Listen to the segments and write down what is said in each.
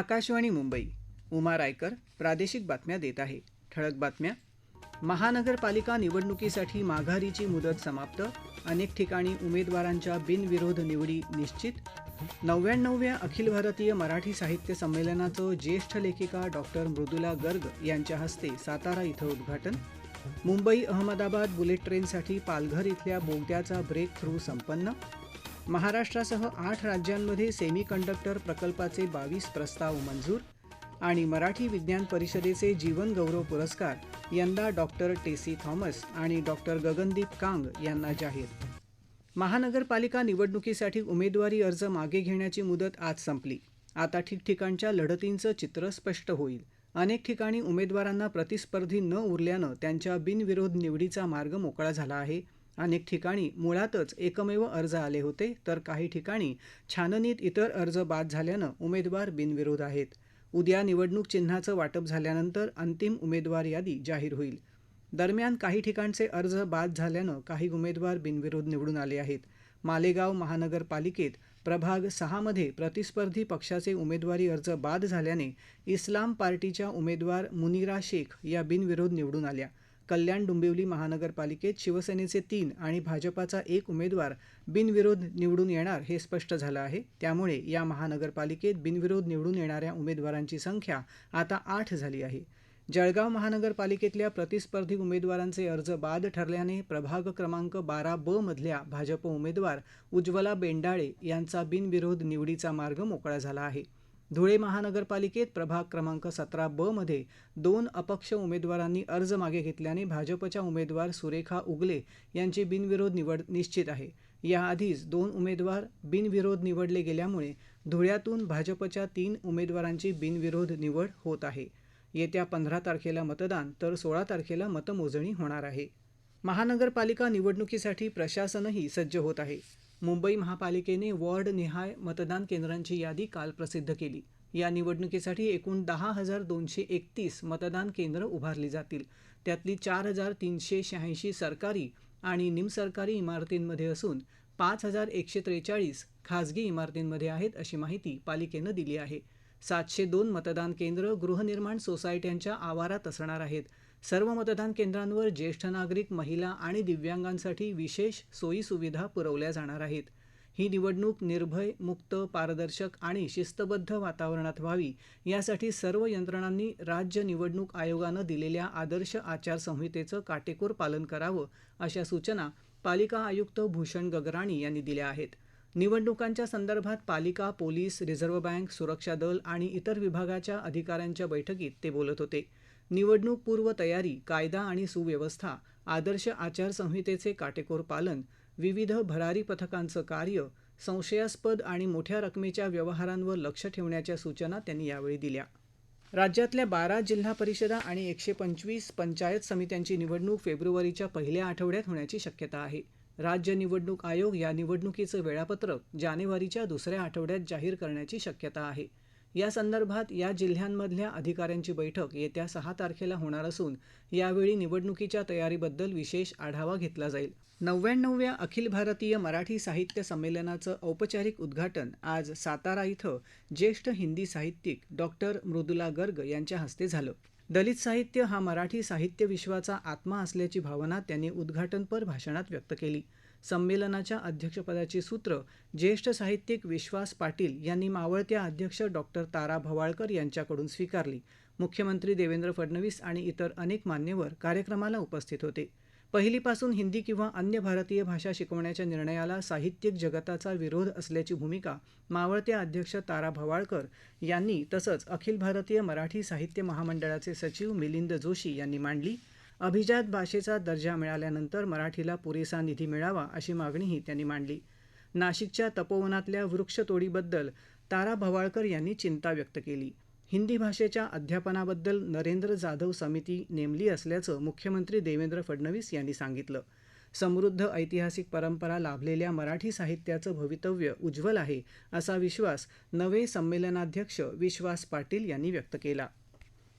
आकाशवाणी मुंबई. उमा रायकर प्रादेशिक बातम्या देत आहे. ठळक बातम्या. महानगरपालिका निवडणुकीसाठी माघारीची मुदत समाप्त. अनेक ठिकाणी उमेदवारांच्या बिनविरोध निवडी निश्चित. नव्याण्णवव्या अखिल भारतीय मराठी साहित्य संमेलनाचं ज्येष्ठ लेखिका डॉक्टर मृदुला गर्ग यांच्या हस्ते सातारा इथं उद्घाटन. मुंबई अहमदाबाद बुलेट ट्रेनसाठी पालघर इथल्या बोगद्याचा ब्रेक थ्रू संपन्न. महाराष्ट्रासह आठ राज्यांमध्ये सेमी कंडक्टर प्रकल्पाचे बावीस प्रस्ताव मंजूर आणि मराठी विज्ञान परिषदेचे जीवन गौरव पुरस्कार यंदा डॉक्टर टेसी थॉमस आणि डॉक्टर गगनदीप कांग यांना जाहीर. महानगरपालिका निवडणुकीसाठी उमेदवारी अर्ज मागे घेण्याची मुदत आज संपली. आता ठिकठिकाणच्या लढतींचं चित्र स्पष्ट होईल. अनेक ठिकाणी उमेदवारांना प्रतिस्पर्धी न उरल्यानं त्यांच्या बिनविरोध निवडीचा मार्ग मोकळा झाला आहे. अनेक ठिकाणी मुळातच एकमेव अर्ज आले होते तर काही ठिकाणी छाननीत इतर अर्ज बाद झाल्यानं उमेदवार बिनविरोध आहेत. उद्या निवडणूक चिन्हाचं वाटप झाल्यानंतर अंतिम उमेदवार यादी जाहीर होईल. दरम्यान काही ठिकाणचे अर्ज बाद झाल्यानं काही उमेदवार बिनविरोध निवडून आले आहेत. मालेगाव महानगरपालिकेत प्रभाग सहामध्ये प्रतिस्पर्धी पक्षाचे उमेदवारी अर्ज बाद झाल्याने इस्लाम पार्टीच्या उमेदवार मुनिरा शेख या बिनविरोध निवडून आल्या. कल्याण डोंबिवली महानगरपालिकेत शिवसेनेचे तीन आणि भाजपाचा एक उमेदवार बिनविरोध निवडून येणार हे स्पष्ट झालं आहे. त्यामुळे या महानगरपालिकेत बिनविरोध निवडून येणाऱ्या उमेदवारांची संख्या आता आठ झाली आहे. जळगाव महानगरपालिकेतल्या प्रतिस्पर्धी उमेदवारांचे अर्ज बाद ठरल्याने प्रभाग क्रमांक बारा ब मधल्या भाजप उमेदवार उज्ज्वला बेंडाळे यांचा बिनविरोध निवडीचा मार्ग मोकळा झाला आहे. धुळे महानगरपालिकेत प्रभाग क्रमांक सतरा ब मध्ये दोन अपक्ष उमेदवारांनी अर्ज मागे घेतल्याने भाजपच्या उमेदवार सुरेखा उगले यांची बिनविरोध निवड निश्चित आहे. याआधीच दोन उमेदवार बिनविरोध निवडले गेल्यामुळे धुळ्यातून भाजपच्या तीन उमेदवारांची बिनविरोध निवड होत आहे. येत्या पंधरा तारखेला मतदान तर सोळा तारखेला मतमोजणी होणार आहे. महानगरपालिका निवडणुकीसाठी प्रशासनही सज्ज होत आहे. मुंबई महापालिकेने वॉर्डनिहाय मतदान केंद्रांची यादी काल प्रसिद्ध केली. या निवडणुकीसाठी एकूण दहा हजार दोनशे एकतीस मतदान केंद्र उभारली जातील. त्यातली चार हजार तीनशे शहाऐंशी सरकारी आणि निमसरकारी इमारतींमध्ये असून पाच हजार एकशे त्रेचाळीस खाजगी इमारतींमध्ये आहेत अशी माहिती पालिकेनं दिली आहे. सातशे दोन मतदान केंद्र गृहनिर्माण सोसायट्यांच्या आवारात असणार आहेत. सर्व मतदान केंद्रांवर ज्येष्ठ नागरिक महिला आणि दिव्यांगांसाठी विशेष सोयीसुविधा पुरवल्या जाणार आहेत. ही निवडणूक निर्भय मुक्त पारदर्शक आणि शिस्तबद्ध वातावरणात व्हावी यासाठी सर्व यंत्रणांनी राज्य निवडणूक आयोगानं दिलेल्या आदर्श आचारसंहितेचं काटेकोर पालन करावं अशा सूचना पालिका आयुक्त भूषण गगराणी यांनी दिल्या आहेत. निवडणुकांच्या संदर्भात पालिका पोलीस रिझर्व्ह बँक सुरक्षा दल आणि इतर विभागाच्या अधिकाऱ्यांच्या बैठकीत ते बोलत होते. निवडणूक पूर्व तयारी कायदा आणि सुव्यवस्था आदर्श आचारसंहितेचे काटेकोर पालन विविध भरारी पथकांचं कार्य संशयास्पद आणि मोठ्या रकमेच्या व्यवहारांवर लक्ष ठेवण्याच्या सूचना त्यांनी यावेळी दिल्या. राज्यातल्या बारा जिल्हा परिषदा आणि एकशे पंचवीस पंचायत समित्यांची निवडणूक फेब्रुवारीच्या पहिल्या आठवड्यात होण्याची शक्यता आहे. राज्य निवडणूक आयोग या निवडणुकीचं वेळापत्रक जानेवारीच्या दुसऱ्या आठवड्यात जाहीर करण्याची शक्यता आहे. या संदर्भात या जिल्ह्यांमधल्या अधिकाऱ्यांची बैठक येत्या सहा तारखेला होणार असून यावेळी निवडणुकीच्या तयारीबद्दल विशेष आढावा घेतला जाईल. नव्याण्णवव्या अखिल भारतीय मराठी साहित्य संमेलनाचं औपचारिक उद्घाटन आज सातारा इथं ज्येष्ठ हिंदी साहित्यिक डॉक्टर मृदुला गर्ग यांच्या हस्ते झालं. दलित साहित्य हा मराठी साहित्य विश्वाचा आत्मा असल्याची भावना त्यांनी उद्घाटनपर भाषणात व्यक्त केली. संमेलनाच्या अध्यक्षपदाची सूत्र ज्येष्ठ साहित्यिक विश्वास पाटील यांनी मावळत्या अध्यक्ष डॉक्टर तारा भवाळकर यांच्याकडून स्वीकारली. मुख्यमंत्री देवेंद्र फडणवीस आणि इतर अनेक मान्यवर कार्यक्रमाला उपस्थित होते. पहिलीपासून हिंदी किंवा अन्य भारतीय भाषा शिकवण्याच्या निर्णयाला साहित्यिक जगताचा विरोध असल्याची भूमिका मावळत्या अध्यक्ष तारा भवाळकर यांनी तसंच अखिल भारतीय मराठी साहित्य महामंडळाचे सचिव मिलिंद जोशी यांनी मांडली. अभिजात भाषेचा दर्जा मिळाल्यानंतर मराठीला पुरेसा निधी मिळावा अशी मागणीही त्यांनी मांडली. नाशिकच्या तपोवनातल्या वृक्षतोडीबद्दल तारा भवाळकर यांनी चिंता व्यक्त केली. हिंदी भाषेच्या अध्यापनाबद्दल नरेंद्र जाधव समिती नेमली असल्याचं मुख्यमंत्री देवेंद्र फडणवीस यांनी सांगितलं. समृद्ध ऐतिहासिक परंपरा लाभलेल्या मराठी साहित्याचं भवितव्य उज्ज्वल आहे असा विश्वास नवे संमेलनाध्यक्ष विश्वास पाटील यांनी व्यक्त केला.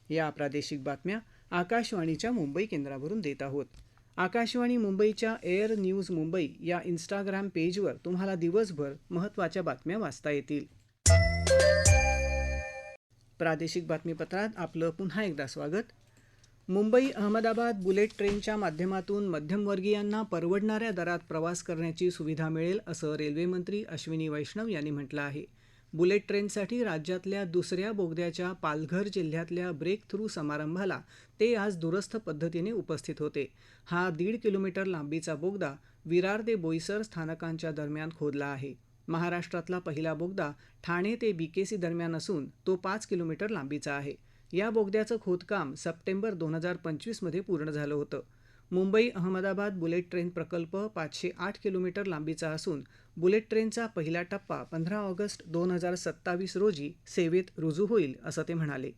या प्रादेशिक बातम्या आकाशवाणीच्या मुंबई केंद्रावरून देत आहोत. आकाशवाणी मुंबईच्या एअर न्यूज मुंबई या इंस्टाग्राम पेजवर तुम्हाला दिवसभर महत्त्वाच्या बातम्या वाचता येतील. प्रादेशिक बातमीपत्रात आपलं पुन्हा एकदा स्वागत. मुंबई अहमदाबाद बुलेट ट्रेनच्या माध्यमातून मध्यमवर्गीयांना परवडणाऱ्या दरात प्रवास करण्याची सुविधा मिळेल असं रेल्वेमंत्री अश्विनी वैष्णव यांनी म्हटलं आहे. बुलेट ट्रेनसाठी राज्यातल्या दुसऱ्या बोगद्याच्या पालघर जिल्ह्यातल्या ब्रेक थ्रू समारंभाला ते आज दुरस्थ पद्धतीने उपस्थित होते. हा दीड किलोमीटर लांबीचा बोगदा विरार ते बोईसर स्थानकांच्या दरम्यान खोदला आहे. महाराष्ट्रातला पहिला बोगदा ठाणे ते बीकेसी दरम्यान असून तो पाच किलोमीटर लांबीचा आहे. या बोगद्याचं खोदकाम सप्टेंबर दोन हजार पंचवीसमध्ये पूर्ण झालं होतं. मुंबई अहमदाबाद बुलेट ट्रेन प्रकल्प पाचशे आठ किलोमीटर लांबीचा असून बुलेट ट्रेनचा पहिला टप्पा पंधरा ऑगस्ट दोन हजार सत्तावीस रोजी सेवेत रुजू होईल असं ते म्हणाले.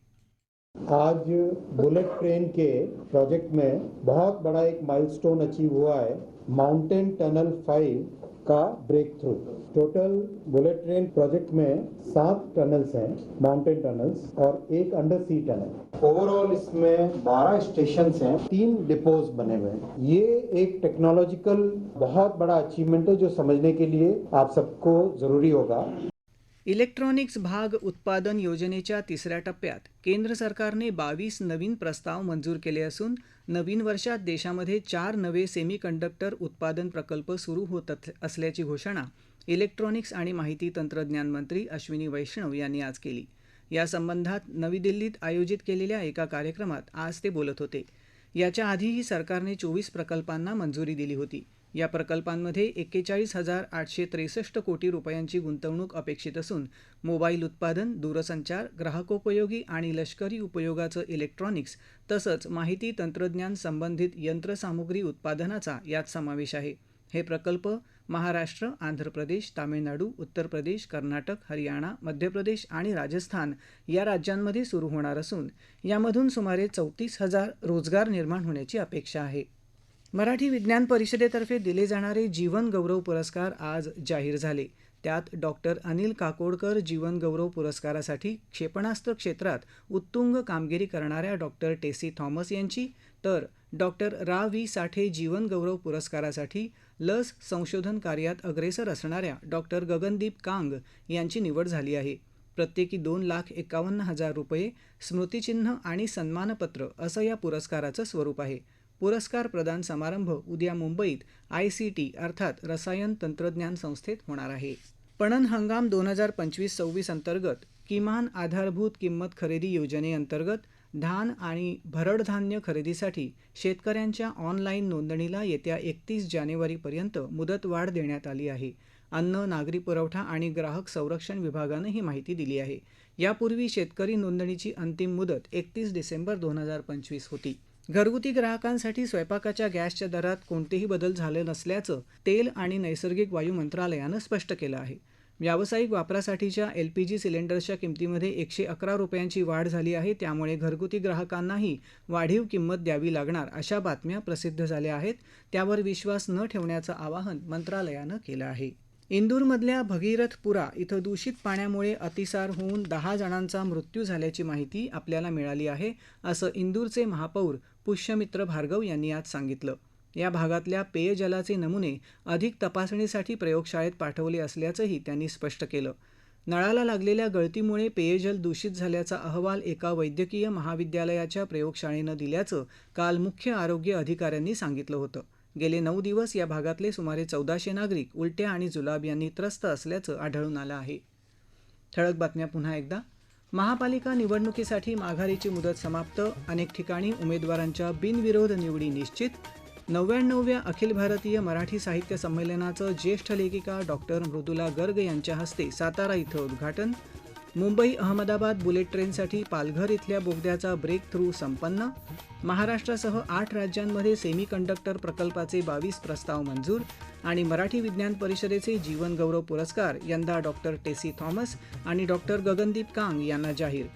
आज बुलेट ट्रेन के प्रोजेक्ट में बहुत बड़ा एक माइलस्टोन अचीव हुआ है. माउंटेन टनल फाइव का breakthrough total bullet train project में सात टनल्स हैं माउंटेन टनल्स और एक अंडर सी टनल ओवरऑल इसमें 12 स्टेशन हैं, तीन डिपोज बने हुए हैं. ये एक टेक्नोलॉजिकल बहुत बड़ा अचीवमेंट है जो समझने के लिए आप सबको ज़रूरी होगा. इलेक्ट्रॉनिक्स भाग उत्पादन योजनेच्या तिसऱ्या टप्प्यात केंद्र सरकारने बावीस नवीन प्रस्ताव मंजूर केले असून नवीन वर्षात देशामध्ये चार नवे सेमीकंडक्टर उत्पादन प्रकल्प सुरू होत असल्याची घोषणा इलेक्ट्रॉनिक्स आणि माहिती तंत्रज्ञान मंत्री अश्विनी वैष्णव यांनी आज केली. या संबंधात नवी दिल्लीत आयोजित केलेल्या एका कार्यक्रमात आज ते बोलत होते. याच्या आधीही सरकारने चोवीस प्रकल्पांना मंजुरी दिली होती. या प्रकल्पांमध्ये एक्केचाळीस हजार आठशे त्रेसष्ट कोटी रुपयांची गुंतवणूक अपेक्षित असून मोबाईल उत्पादन दूरसंचार ग्राहकोपयोगी आणि लष्करी उपयोगाचं इलेक्ट्रॉनिक्स तसंच माहिती तंत्रज्ञान संबंधित यंत्रसामुग्री उत्पादनाचा यात समावेश आहे. हे प्रकल्प महाराष्ट्र आंध्र प्रदेश तामिळनाडू उत्तर प्रदेश कर्नाटक हरियाणा मध्य प्रदेश आणि राजस्थान या राज्यांमध्ये सुरू होणार असून यामधून सुमारे चौतीस हजार रोजगार निर्माण होण्याची अपेक्षा आहे. मराठी विज्ञान परिषदेतर्फे दिले जाणारे जीवन गौरव पुरस्कार आज जाहीर झाले. त्यात डॉक्टर अनिल काकोडकर जीवन गौरव पुरस्कारासाठी क्षेपणास्त्र क्षेत्रात उत्तुंग कामगिरी करणाऱ्या डॉक्टर टेसी थॉमस यांची तर डॉक्टर रा. व्ही. साठे जीवन गौरव पुरस्कारासाठी लस संशोधन कार्यात अग्रेसर असणाऱ्या डॉक्टर गगनदीप कांग यांची निवड झाली आहे. प्रत्येकी दोन लाख एकावन्न हजार रुपये स्मृतिचिन्ह आणि सन्मानपत्र असं या पुरस्काराचं स्वरूप आहे. पुरस्कार प्रदान समारंभ उद्या मुंबईत आय सी टी अर्थात रसायन तंत्रज्ञान संस्थेत होणार आहे. पणन हंगाम दोन हजार पंचवीस सव्वीस अंतर्गत किमान आधारभूत किंमत खरेदी योजनेअंतर्गत धान आणि भरड धान्य खरेदीसाठी शेतकऱ्यांच्या ऑनलाईन नोंदणीला येत्या एकतीस जानेवारीपर्यंत मुदतवाढ देण्यात आली आहे. अन्न नागरी पुरवठा आणि ग्राहक संरक्षण विभागानं ही माहिती दिली आहे. यापूर्वी शेतकरी नोंदणीची अंतिम मुदत एकतीस डिसेंबर दोन हजार पंचवीस होती. घरगुती ग्राहकांसाठी स्वयंपाकाच्या गॅसच्या दरात कोणतेही बदल झाले नसल्याचं तेल आणि नैसर्गिक वायू मंत्रालयानं स्पष्ट केलं आहे. व्यावसायिक वापरासाठीच्या एल पी जी सिलेंडरच्या किमतीमध्ये एकशे अकरा रुपयांची वाढ झाली आहे. त्यामुळे घरगुती ग्राहकांनाही वाढीव किंमत द्यावी लागणार अशा बातम्या प्रसिद्ध झाल्या आहेत. त्यावर विश्वास न ठेवण्याचं आवाहन मंत्रालयानं केलं आहे. इंदूरमधल्या भगीरथपुरा इथं दूषित पाण्यामुळे अतिसार होऊन दहा जणांचा मृत्यू झाल्याची माहिती आपल्याला मिळाली आहे असं इंदूरचे महापौर पुष्यमित्र भार्गव यांनी आज सांगितलं. या भागातल्या पेयजलाचे नमुने अधिक तपासणीसाठी प्रयोगशाळेत पाठवले असल्याचंही त्यांनी स्पष्ट केलं. नळाला लागलेल्या गळतीमुळे पेयजल दूषित झाल्याचा अहवाल एका वैद्यकीय महाविद्यालयाच्या प्रयोगशाळेनं दिल्याचं काल मुख्य आरोग्य अधिकाऱ्यांनी सांगितलं होतं. गेले नऊ दिवस या भागातले सुमारे चौदाशे नागरिक उलट्या आणि जुलाब यांनी त्रस्त असल्याचं आढळून आलं आहे. ठळक बातम्या पुन्हा एकदा. महापालिका निवडणुकीसाठी माघारीची मुदत समाप्त. अनेक ठिकाणी उमेदवारांच्या बिनविरोध निवडी निश्चित. नव्याण्णवव्या अखिल भारतीय मराठी साहित्य संमेलनाचं ज्येष्ठ लेखिका डॉक्टर मृदुला गर्ग यांच्या हस्ते सातारा इथं उद्घाटन. मुंबई अहमदाबाद बुलेट ट्रेनसाठी पालघर इथल्या बोगद्याचा ब्रेक थ्रू संपन्न. महाराष्ट्रासह आठ राज्यांमध्ये सेमीकंडक्टर प्रकल्पाचे बावीस प्रस्ताव मंजूर आणि मराठी विज्ञान परिषदेचे जीवनगौरव पुरस्कार यंदा डॉक्टर टेसी थॉमस आणि डॉक्टर गगनदीप कांग यांना जाहीर.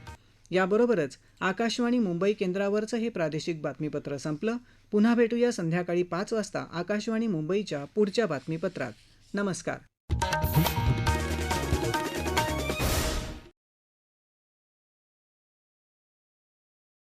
याबरोबरच आकाशवाणी मुंबई केंद्रावरचं हे प्रादेशिक बातमीपत्र संपलं. पुन्हा भेटूया संध्याकाळी पाच वाजता आकाशवाणी मुंबईच्या पुढच्या बातमीपत्रात. नमस्कार.